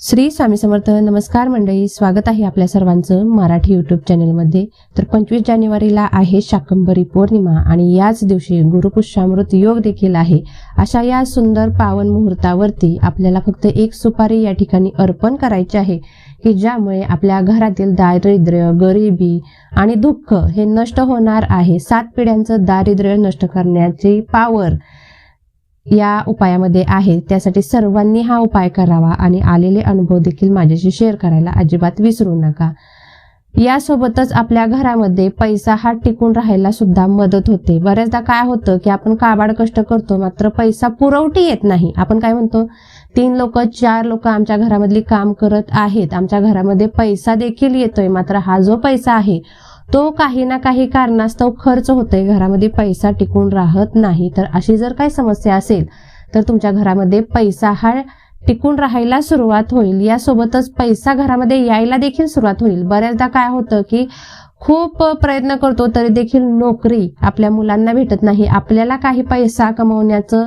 श्री स्वामी समर्थ नमस्कार मंडळी स्वागत आहे आपल्या सर्वांचं मराठी युट्यूब चॅनलमध्ये तर पंचवीस जानेवारीला आहे शाकंभरी पौर्णिमा आणि याच दिवशी गुरुपुष्यामृत योग देखील आहे. अशा या सुंदर पावन मुहूर्तावरती आपल्याला फक्त एक सुपारी या ठिकाणी अर्पण करायची आहे की ज्यामुळे आपल्या घरातील दारिद्र्य गरिबी आणि दुःख हे नष्ट होणार आहे. सात पिढ्यांचं दारिद्र्य नष्ट करण्याची पावर या उपायामध्ये आहे त्यासाठी सर्वांनी हा उपाय करावा आणि आलेले अनुभव देखील माझ्याशी शेअर करायला अजिबात विसरू नका. यासोबतच आपल्या घरामध्ये पैसा हा टिकून राहायला सुद्धा मदत होते. बऱ्याचदा काय होतं की आपण काबाड कष्ट करतो मात्र पैसा पुरवठी येत नाही. आपण काय म्हणतो? तीन लोक चार लोक आमच्या घरामधली काम करत आहेत. आमच्या घरामध्ये पैसा देखील येतोय मात्र हा जो पैसा आहे तो काही ना काही कारणास्तव खर्च होतोय घरामध्ये पैसा टिकून राहत नाही. तर अशी जर काही समस्या असेल तर तुमच्या घरामध्ये पैसा हा टिकून राहायला सुरुवात होईल. यासोबतच पैसा घरामध्ये यायला देखील सुरुवात होईल. बऱ्याचदा काय होतं की खूप प्रयत्न करतो तरी देखील नोकरी आपल्या मुलांना भेटत नाही. आपल्याला काही पैसा कमवण्याचं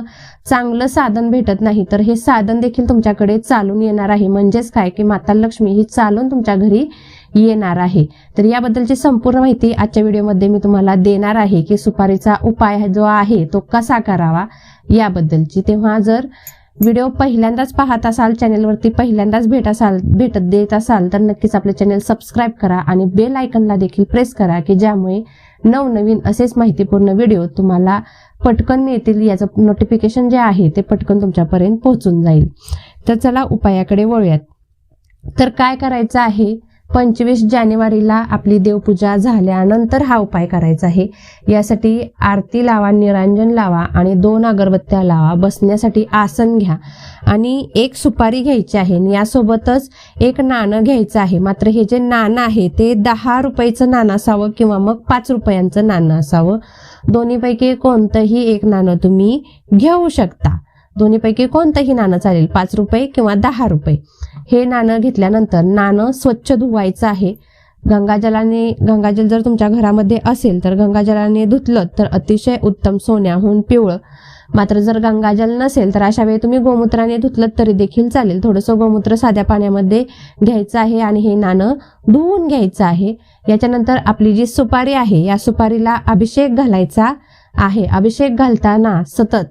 चांगलं साधन भेटत नाही. तर हे साधन देखील तुमच्याकडे चालून येणार आहे. म्हणजेच काय? की माता लक्ष्मी ही चालून तुमच्या घरी येणार आहे. तर याबद्दलची संपूर्ण माहिती आजच्या व्हिडिओमध्ये मी तुम्हाला देणार आहे की सुपारीचा उपाय जो आहे तो कसा करावा याबद्दलची. तेव्हा जर व्हिडिओ पहिल्यांदाच पाहत असाल चॅनेलवरती पहिल्यांदाच भेट असाल भेटत देत असाल तर नक्कीच आपले चॅनेल सबस्क्राईब करा आणि बेल आयकनला देखील प्रेस करा की ज्यामुळे नवनवीन असेच माहितीपूर्ण व्हिडिओ तुम्हाला पटकन येतील याचं नोटिफिकेशन जे आहे ते पटकन तुमच्यापर्यंत पोहोचून जाईल. तर चला उपायाकडे वळूयात. तर काय करायचं आहे? पंचवीस जानेवारीला आपली देवपूजा झाल्यानंतर हा उपाय करायचा आहे. यासाठी आरती लावा निरांजन लावा आणि दोन अगरबत्त्या लावा बसण्यासाठी आसन घ्या. आणि एक सुपारी घ्यायची आहे आणि यासोबतच एक नाणं घ्यायचं आहे. मात्र हे जे नाणं आहे ते दहा रुपयाचं नाणं असावं किंवा मग पाच रुपयांचं नाणं असावं. दोन्हीपैकी कोणतंही एक नाणं तुम्ही घेऊ शकता. दोन्हीपैकी कोणतंही नाणं चालेल पाच रुपये किंवा दहा रुपये. हे नाणं घेतल्यानंतर नाणं स्वच्छ धुवायचं आहे. गंगाजलाने गंगाजल जर तुमच्या घरामध्ये असेल तर गंगाजलाने धुतलं तर अतिशय उत्तम सोन्याहून पिवळं. मात्र जर गंगाजल नसेल तर अशा वेळी तुम्ही गोमूत्राने धुतलं तरी देखील चालेल. थोडंसं गोमूत्र साध्या पाण्यामध्ये घ्यायचं आहे आणि हे नाणं धुवून घ्यायचं आहे. याच्यानंतर आपली जी सुपारी आहे या सुपारीला अभिषेक घालायचा आहे. अभिषेक घालताना सतत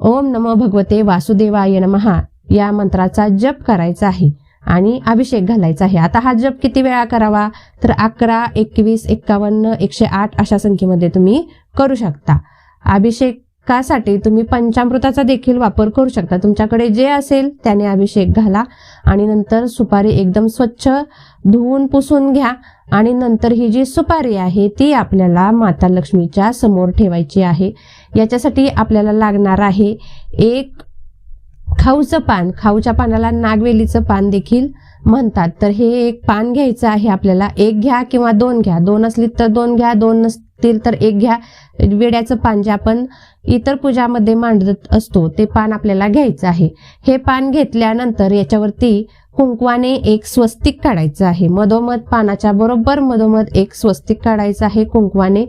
ओम नमो भगवते वासुदेवाय नमहा या मंत्राचा जप करायचा आहे आणि अभिषेक घालायचा आहे. आता हा जप किती वेळा करावा? तर अकरा एकवीस एक्कावन्न एकशे आठ अशा संख्येमध्ये तुम्ही करू शकता. अभिषेकासाठी तुम्ही पंचामृताचा देखील वापर करू शकता. तुमच्याकडे जे असेल त्याने अभिषेक घाला आणि नंतर सुपारी एकदम स्वच्छ धुवून पुसून घ्या आणि नंतर ही जी सुपारी आहे ती आपल्याला माता लक्ष्मीच्या समोर ठेवायची आहे. याच्यासाठी आपल्याला लागणार आहे एक खाऊचं पान. खाऊच्या पानाला नागवेलीचं पान देखील म्हणतात. तर हे एक पान घ्यायचं आहे आपल्याला. एक घ्या किंवा दोन घ्या. दोन असली तर दोन घ्या दोन नसतील तर एक घ्या. वेड्याचं पान जे आपण इतर पूजामध्ये मांडत असतो ते पान आपल्याला घ्यायचं आहे. हे पान घेतल्यानंतर याच्यावरती कुंकवाने एक स्वस्तिक काढायचं आहे. मधोमध पानाच्या बरोबर मधोमध एक स्वस्तिक काढायचं आहे कुंकवाने.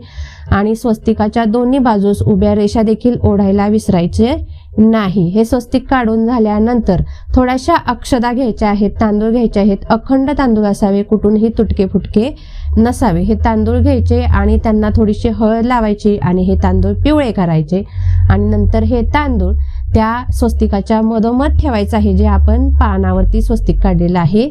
आणि स्वस्तिकाच्या दोन्ही बाजूस उभ्या रेषा देखील ओढायला विसरायचे नाही. हे स्वस्तिक काढून झाल्यानंतर थोड्याशा अक्षदा घ्यायच्या आहेत तांदूळ घ्यायचे आहेत. अखंड तांदूळ असावे कुठूनही तुटके फुटके नसावे. हे तांदूळ घ्यायचे आणि त्यांना थोडीशी हळद लावायची आणि हे तांदूळ पिवळे करायचे. आणि नंतर हे तांदूळ त्या स्वस्तिकाच्या मधोमध ठेवायचं आहे जे आपण पानावरती स्वस्तिक काढलेलं आहे.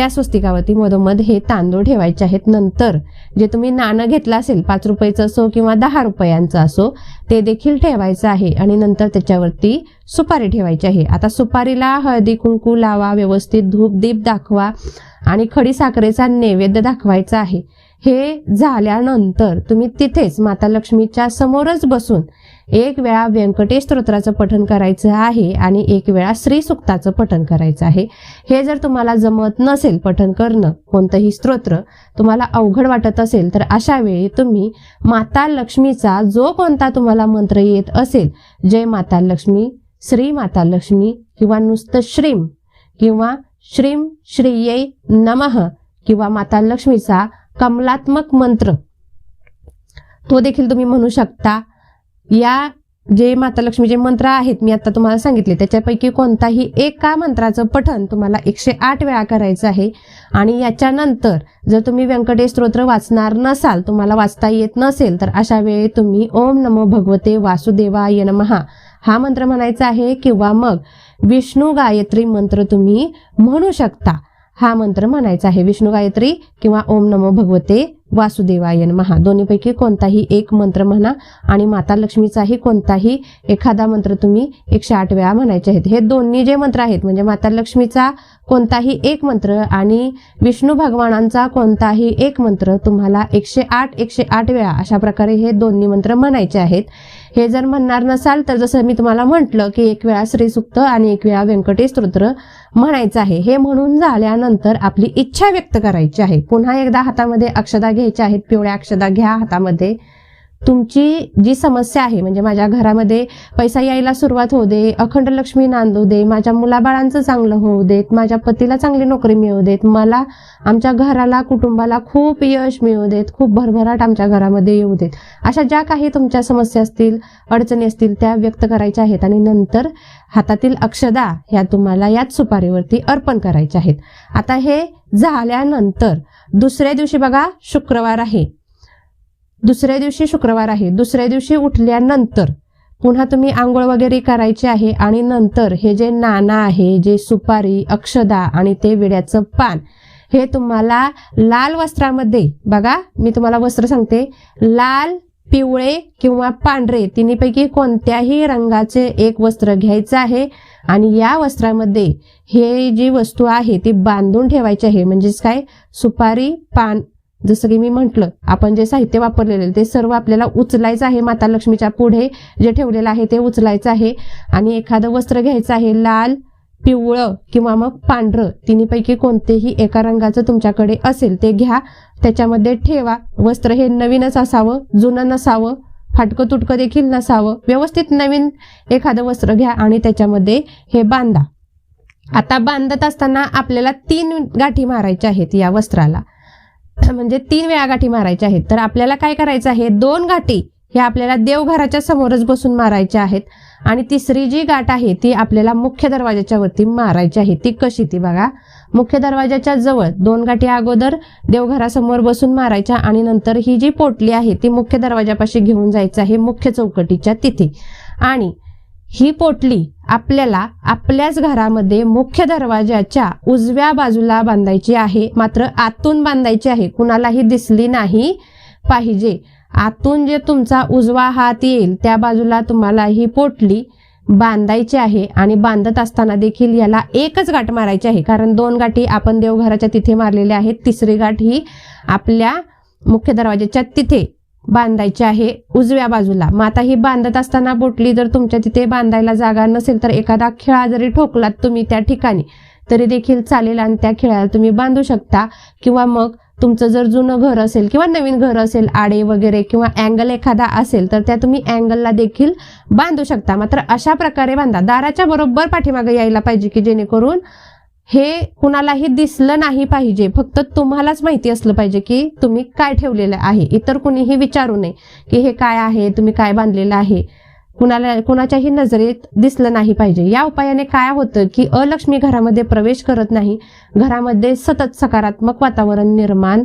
त्या स्वस्तिकावरती मधोमध हे तांदूळ ठेवायचे आहेत. नंतर जे तुम्ही नाणं घेतलं असेल पाच रुपयाचं असो किंवा दहा रुपयांचं असो ते देखील ठेवायचं आहे आणि नंतर त्याच्यावरती सुपारी ठेवायची आहे. आता सुपारीला हळदी कुंकू लावा व्यवस्थित धूप दीप दाखवा आणि खडी साखरेचा नैवेद्य दाखवायचा आहे. हे झाल्यानंतर तुम्ही तिथेच माता लक्ष्मीच्या समोरच बसून एक वेळा व्यंकटेश स्तोत्राचं पठण करायचं आहे आणि एक वेळा श्री सुक्ताचं पठण करायचं आहे. हे जर तुम्हाला जमत नसेल पठण करणं कोणतंही स्तोत्र तुम्हाला अवघड वाटत असेल तर अशा वेळी तुम्ही माता लक्ष्मीचा जो कोणता तुम्हाला मंत्र येत असेल जय माता लक्ष्मी श्री माता लक्ष्मी किंवा नुसतं श्रीम किंवा श्रीम श्रीये नमः किंवा माता लक्ष्मीचा कमलात्मक मंत्र तो देखील तुम्ही म्हणू शकता. या जे मातालक्ष्मीचे मंत्र आहेत मी आता तुम्हाला सांगितले त्याच्यापैकी कोणताही एका मंत्राचं पठण तुम्हाला एकशे आठ वेळा करायचं आहे. आणि याच्यानंतर जर तुम्ही व्यंकटेश स्तोत्र वाचणार नसाल तुम्हाला वाचता येत नसेल तर अशा वेळी तुम्ही ओम नमो भगवते वासुदेवाय नमहा. हा मंत्र म्हणायचा आहे किंवा मग विष्णू गायत्री मंत्र तुम्ही म्हणू शकता. हा मंत्र म्हणायचा आहे विष्णू गायत्री किंवा ओम नमो भगवते वासुदेवायन महा दोन्हीपैकी कोणताही एक मंत्र म्हणा आणि माता लक्ष्मीचाही कोणताही एखादा मंत्र तुम्ही एकशे आठ वेळा म्हणायचे आहेत. हे दोन्ही जे मंत्र आहेत म्हणजे माता लक्ष्मीचा कोणताही एक मंत्र आणि विष्णू भगवानांचा कोणताही एक मंत्र तुम्हाला एकशे आठ एकशे आठ वेळा अशा प्रकारे हे दोन्ही मंत्र म्हणायचे आहेत. हे जर म्हणणार नसाल तर जसं मी तुम्हाला म्हटलं की एक वेळा श्रीसुक्त आणि एक वेळा व्यंकटेश स्तोत्र म्हणायचं आहे. हे म्हणून झाल्यानंतर आपली इच्छा व्यक्त करायची आहे. पुन्हा एकदा हातामध्ये अक्षदा घ्यायच्या आहेत पिवळ्या अक्षदा घ्या हातामध्ये. तुमची जी समस्या आहे म्हणजे माझ्या घरामध्ये पैसा यायला सुरुवात होऊ दे अखंड लक्ष्मी नांदू दे माझ्या मुलाबाळांचं चांगलं होऊ देत माझ्या पतीला चांगली नोकरी मिळू देत मला आमच्या घराला कुटुंबाला खूप यश मिळू देत खूप भरभराट आमच्या घरामध्ये येऊ देत. अशा ज्या काही तुमच्या समस्या असतील अडचणी असतील त्या व्यक्त करायच्या आहेत आणि नंतर हातातील अक्षदा ह्या तुम्हाला याच सुपारीवरती अर्पण करायच्या आहेत. आता हे झाल्यानंतर दुसऱ्या दिवशी बघा शुक्रवार आहे. दुसऱ्या दिवशी शुक्रवार आहे. दुसऱ्या दिवशी उठल्यानंतर पुन्हा तुम्ही आंघोळ वगैरे करायची आहे आणि नंतर हे जे नाणं आहे जे सुपारी अक्षदा आणि ते विड्याचं पान हे तुम्हाला लाल वस्त्रामध्ये बघा मी तुम्हाला वस्त्र सांगते लाल पिवळे किंवा पांढरे तिन्हीपैकी कोणत्याही रंगाचे एक वस्त्र घ्यायचं आहे आणि या वस्त्रामध्ये हे जी वस्तू आहे ती बांधून ठेवायची आहे म्हणजेच काय? सुपारी पान जसं की मी म्हटलं आपण जे साहित्य वापरलेलं ते सर्व आपल्याला उचलायचं आहे माता लक्ष्मीच्या पुढे जे ठेवलेलं आहे ते उचलायचं आहे. आणि एखादं वस्त्र घ्यायचं आहे लाल पिवळं किंवा मग पांढरं तिन्हीपैकी कोणतेही एका रंगाचं तुमच्याकडे असेल ते घ्या. त्याच्यामध्ये ठेवा. वस्त्र हे नवीनच असावं जुनं नसावं फाटकं तुटकं देखील नसावं. व्यवस्थित नवीन एखादं वस्त्र घ्या आणि त्याच्यामध्ये हे बांधा. आता बांधत असताना आपल्याला तीन गाठी मारायच्या आहेत या वस्त्राला. म्हणजे तीन वेळा गाठी मारायच्या आहेत. तर आपल्याला काय करायचं आहे? दोन गाठी ह्या आपल्याला देवघराच्या समोरच बसून मारायच्या आहेत. आणि तिसरी जी गाठ आहे ती आपल्याला मुख्य दरवाजाच्या वरती मारायची आहे. ती कशी? ती बघा. मुख्य दरवाजाच्या जवळ दोन गाठी अगोदर देवघरासमोर बसून मारायच्या आणि नंतर ही जी पोटली आहे ती मुख्य दरवाजापाशी घेऊन जायचं आहे मुख्य चौकटीच्या तिथे. आणि ही पोटली आपल्याला आपल्याच घरामध्ये मुख्य दरवाजाच्या उजव्या बाजूला बांधायची आहे. मात्र आतून बांधायची आहे. कुणालाही दिसली नाही पाहिजे. आतून जे तुमचा उजवा हात येईल त्या बाजूला तुम्हाला ही पोटली बांधायची आहे आणि बांधत असताना देखील याला एकच गाठ मारायची आहे. कारण दोन गाठी आपण देवघराच्या तिथे मारलेल्या आहेत. तिसरी गाठ ही आपल्या मुख्य दरवाजाच्या तिथे बांधायची आहे उजव्या बाजूला. मग आता ही बांधत असताना बोटली जर तुमच्या तिथे बांधायला जागा नसेल तर एखादा खेळा जरी ठोकलात तुम्ही त्या ठिकाणी तरी देखील चालेल आणि त्या खेळाला तुम्ही बांधू शकता. किंवा मग तुमचं जर जुनं घर असेल किंवा नवीन घर असेल आडे वगैरे किंवा अँगल एखादा असेल तर त्या तुम्ही अँगलला देखील बांधू शकता. मात्र अशा प्रकारे बांधा. दाराच्या बरोबर पाठीमागे यायला पाहिजे की जेणेकरून हे कुणालाही दिसलं नाही पाहिजे. फक्त तुम्हालाच माहिती असलं पाहिजे की तुम्ही काय ठेवलेलं आहे. इतर कुणीही विचारू नये की हे काय आहे तुम्ही काय बांधलेलं आहे. कुणाला कुणाच्याही नजरेत दिसलं नाही पाहिजे. या उपायाने काय होतं की अलक्ष्मी घरामध्ये प्रवेश करत नाही. घरामध्ये सतत सकारात्मक वातावरण निर्माण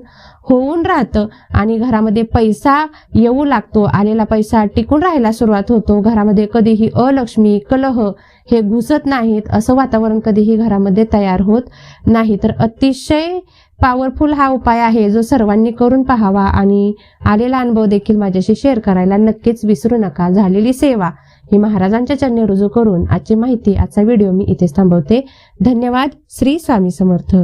होऊन राहतं आणि घरामध्ये पैसा येऊ लागतो. आलेला पैसा टिकून राहायला सुरुवात होतो. घरामध्ये कधीही अलक्ष्मी कलह हे घुसत नाहीत असं वातावरण कधीही घरामध्ये तयार होत नाही. तर अतिशय पॉवरफुल हा उपाय आहे जो सर्वांनी करून पाहावा आणि आलेला अनुभव देखील माझ्याशी शेअर करायला नक्कीच विसरू नका. झालेली सेवा ही महाराजांच्या चरणी रुजू करून आजची माहिती आजचा व्हिडिओ मी इथेच थांबवते. धन्यवाद. श्री स्वामी समर्थ.